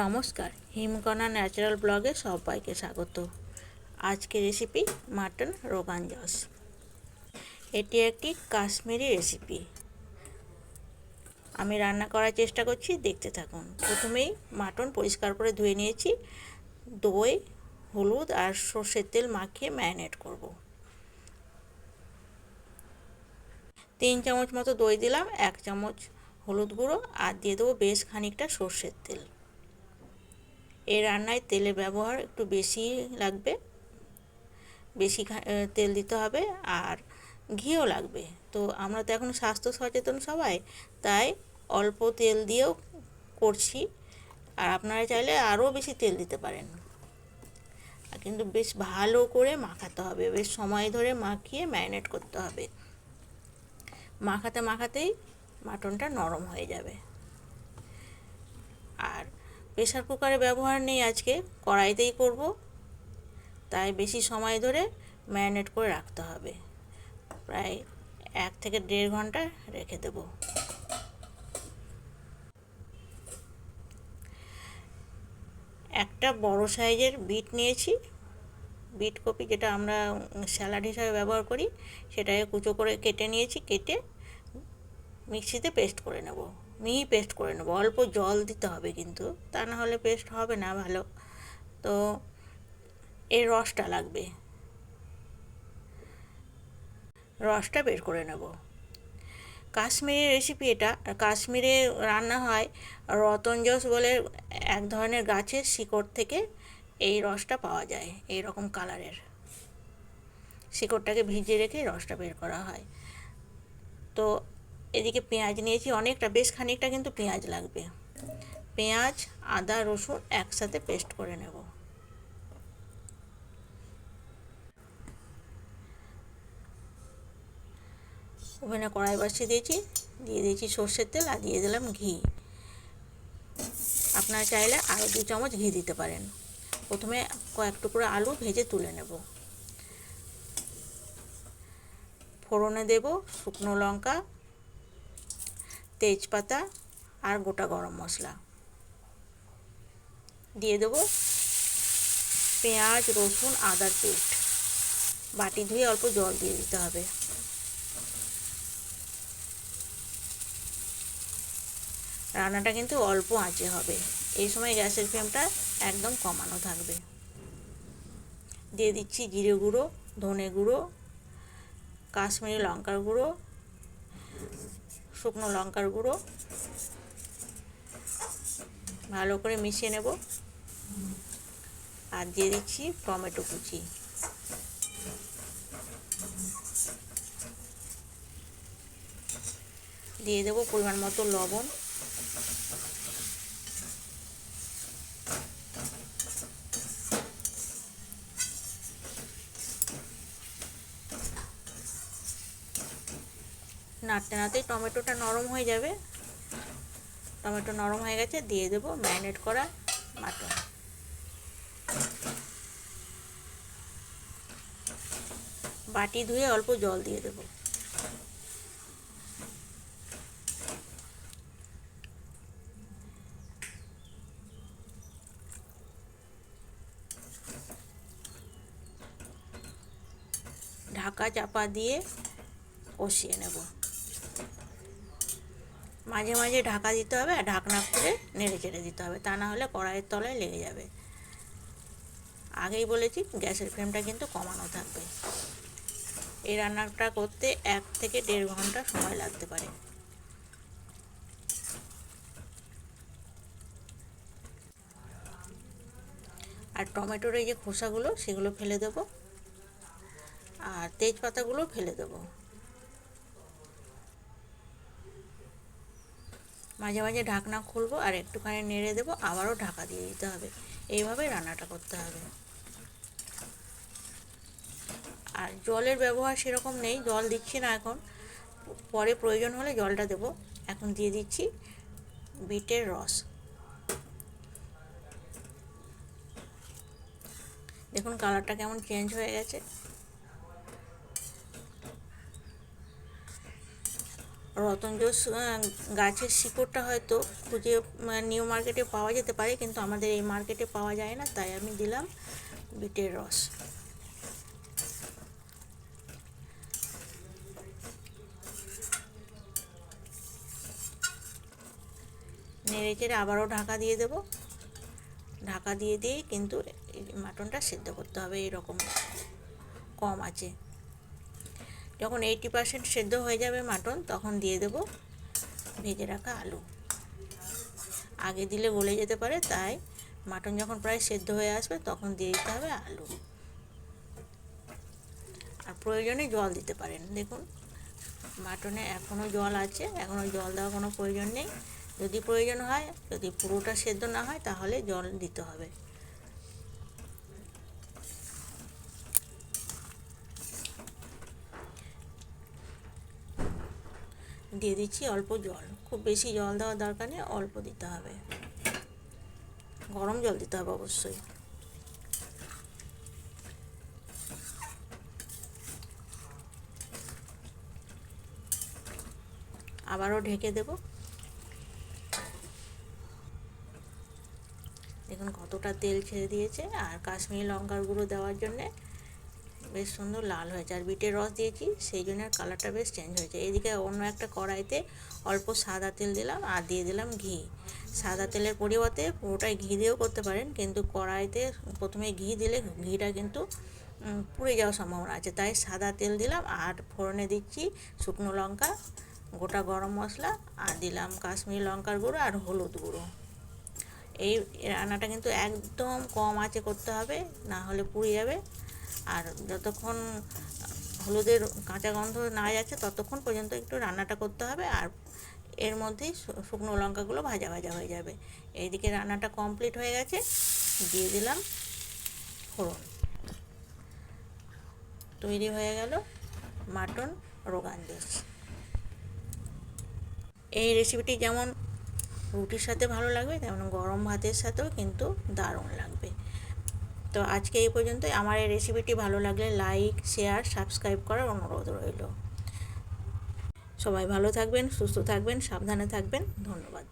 নমস্কার, হিমকণা ন্যাচারাল ব্লগে সবাইকে স্বাগত। আজকে রেসিপি মাটন রোগান জস এটি একটি কাশ্মীরি রেসিপি আমি রান্না করার চেষ্টা করছি, দেখতে থাকুন। প্রথমেই মাটন পরিষ্কার করে ধুয়ে নিয়েছি। দই, হলুদ আর সর্ষের তেল মাখিয়ে ম্যারিনেট করব। তিন চামচ মতো দই দিলাম, এক চামচ হলুদ গুঁড়ো, আর দিয়ে দেবো বেশ খানিকটা সর্ষের তেল। এই রান্নায় তেলের ব্যবহার একটু বেশি লাগবে। বেশি তেল দিতে হবে আর ঘিও লাগবে। তো আমরা তো এখন স্বাস্থ্য সচেতন সবাই, তাই অল্প তেল দিয়েও করছি। আর আপনারা চাইলে আরও বেশি তেল দিতে পারেন। কিন্তু বেশ ভালো করে মাখাতে হবে। বেশ সময় ধরে মাখিয়ে ম্যারিনেট করতে হবে। মাখাতে মাখাতেই মাটনটা নরম হয়ে যাবে। আর প্রেশার কুকারে ব্যবহার নেই আজকে, কড়াইতেই করব। তাই বেশি সময় ধরে ম্যারিনেট করে রাখতে হবে। প্রায় এক থেকে দেড় ঘণ্টা রেখে দেব। একটা বড় সাইজের বিট নিয়েছি। বিট কপি যেটা আমরা স্যালাড হিসাবে ব্যবহার করি, সেটাকে কুচো করে কেটে নিয়েছি, কেটে মিক্সিতে পেস্ট করে নেব। মিহি পেস্ট করে নেব। অল্প জল দিতে হবে কিন্তু, তা না হলে পেস্ট হবে না ভালো। তো এর রসটা লাগবে। রসটা বের করে নেব। কাশ্মীরি রেসিপি এটা। কাশ্মীরে রান্না হয় রতনজস বলে এক ধরনের গাছের শিকড় থেকে এই রসটা পাওয়া যায় এই রকম কালারের। শিকড়টাকে ভিজিয়ে রেখে রসটা বের করা হয়। তো এদিকে পেঁয়াজ নিয়েছি অনেকটা, বেশ খানিকটা কিন্তু পেঁয়াজ লাগবে। পেঁয়াজ, আদা, রসুন একসাথে পেস্ট করে নেব। ওভেনে কড়াই বসিয়ে দিয়েছি, দিয়ে দিয়েছি সর্ষের তেল আর দিয়ে দিলাম ঘি। আপনারা চাইলে আরও দু চামচ ঘি দিতে পারেন। প্রথমে কয়েক টুকরো আলু ভেজে তুলে নেব। ফোড়নে দেব শুকনো লঙ্কা তেজপাতা আর গোটা গরম মশলা। দিয়ে দেবো পেঁয়াজ, রসুন, আদার পেস্ট। বাটি ধুয়ে অল্প জল দিয়ে দিতে হবে। রান্নাটা কিন্তু অল্প আঁচে হবে। এই সময় গ্যাসের ফ্লেমটা একদম কমানো থাকবে। দিয়ে দিচ্ছি জিরে গুঁড়ো, ধনে গুঁড়ো, কাশ্মীরি লঙ্কার গুঁড়ো শুকনো লঙ্কার গুঁড়ো। ভালো করে মিশিয়ে নেব। আর দিয়ে দিচ্ছি টমেটো কুচি। দিয়ে দেবো পরিমাণ মতো লবণ। নাড়তে নাড়তেই টমেটোটা নরম হয়ে যাবে। টমেটো নরম হয়ে গেছে, দিয়ে দেবো ম্যারিনেট করা মাটন। বাটি ধুয়ে অল্প জল দিয়ে দেবো। ঢাকা চাপা দিয়ে কষিয়ে নেব। মাঝে মাঝে ঢাকা দিতে হবে আর ঢাকনা খুলে নেড়ে চেড়ে দিতে হবে। তা না হলে কড়াইয়ের তলায় লেগে যাবে। আগেই বলেছি, গ্যাসের ফ্লেমটা কিন্তু কমানো থাকবে। এই রান্নাটা করতে এক থেকে দেড় ঘণ্টা সময় লাগতে পারে। আর টমেটোর এই যে খোসাগুলো, সেগুলো ফেলে দেবো। আর তেজপাতাগুলো ফেলে দেবো। মাঝে মাঝে ঢাকনা খুলবো আর একটুখানি নেড়ে দেবো, আবারও ঢাকা দিয়ে দিতে হবে। এইভাবে রান্নাটা করতে হবে। আর জলের ব্যবহার সেরকম নেই, জল দিচ্ছি না এখন। পরে প্রয়োজন হলে জলটা দেবো। এখন দিয়ে দিচ্ছি বিটের রস। দেখুন কালারটা কেমন চেঞ্জ হয়ে গেছে। রতন জোস গাছের শিকড়টা হয়তো খুঁজে নিউ মার্কেটে পাওয়া যেতে পারে, কিন্তু আমাদের এই মার্কেটে পাওয়া যায় না, তাই আমি দিলাম বিটের রস। নেড়ে চেড়ে আবারও ঢাকা দিয়ে দেব। ঢাকা দিয়ে দিয়ে কিন্তু মাটনটা সেদ্ধ করতে হবে, এরকম কম আছে। যখন এইটি পার্সেন্ট সেদ্ধ হয়ে যাবে মাটন, তখন দিয়ে দেব ভেজে রাখা আলু। আগে দিলে গলে যেতে পারে, তাই মাটন যখন প্রায় সেদ্ধ হয়ে আসবে, তখন দিয়ে দিতে হবে আলু। আর প্রয়োজনে জল দিতে পারেন। দেখুন, মাটনে এখনও জল আছে এখনও জল দেওয়ার কোনো প্রয়োজন নেই। যদি প্রয়োজন হয়, যদি পুরোটা সেদ্ধ না হয়, তাহলে জল দিতে হবে। দিয়ে দিচ্ছি অল্প জল। খুব বেশি জল দেওয়ার দরকার নেই, অল্প দিতে হবে। গরম জল দিতে হবে অবশ্যই। আবারও ঢেকে দেব। দেখুন কতটা তেল ছেড়ে দিয়েছে, আর কাশ্মীরি লঙ্কার গুঁড়ো দেওয়ার জন্যে বেশ সুন্দর লাল হয়েছে আর বিটের রস দিয়েছি, সেই জন্য আর কালারটা বেশ চেঞ্জ হয়েছে। এদিকে অন্য একটা কড়াইতে অল্প সাদা তেল দিলাম আর দিয়ে দিলাম ঘি। সাদা তেলের পরিবর্তে পুরোটাই ঘি দিয়েও করতে পারেন, কিন্তু কড়াইতে প্রথমে ঘি দিলে ঘিটা কিন্তু পুড়ে যাওয়ার সম্ভাবনা আছে। তাই সাদা তেল দিলাম আর ফোড়নে দিচ্ছি শুকনো লঙ্কা, গোটা গরম মশলা আর দিলাম কাশ্মীরি লঙ্কার গুঁড়ো আর হলুদ গুঁড়ো। এই রান্নাটা কিন্তু একদম কম আঁচে করতে হবে, না হলে পুড়ে যাবে। আর যতক্ষণ হলুদের কাঁচা গন্ধ না যাচ্ছে, ততক্ষণ পর্যন্ত একটু রান্নাটা করতে হবে আর এর মধ্যেই শুকনো লঙ্কাগুলো ভাজা ভাজা হয়ে যাবে। এইদিকে রান্নাটা কমপ্লিট হয়ে গেছে। দিয়ে দিলাম ফোড়ন। তৈরি হয়ে গেল মাটন রোগান জোস এই রেসিপিটি যেমন রুটির সাথে ভালো লাগবে, তেমন গরম ভাতের সাথেও কিন্তু দারুণ লাগবে। তো আজকে এই পর্যন্তই। আমার এই রেসিপিটি ভালো লাগলে লাইক শেয়ার সাবস্ক্রাইব করার অনুরোধ রইল। সবাই ভালো থাকবেন, সুস্থ থাকবেন, সাবধানে থাকবেন। ধন্যবাদ।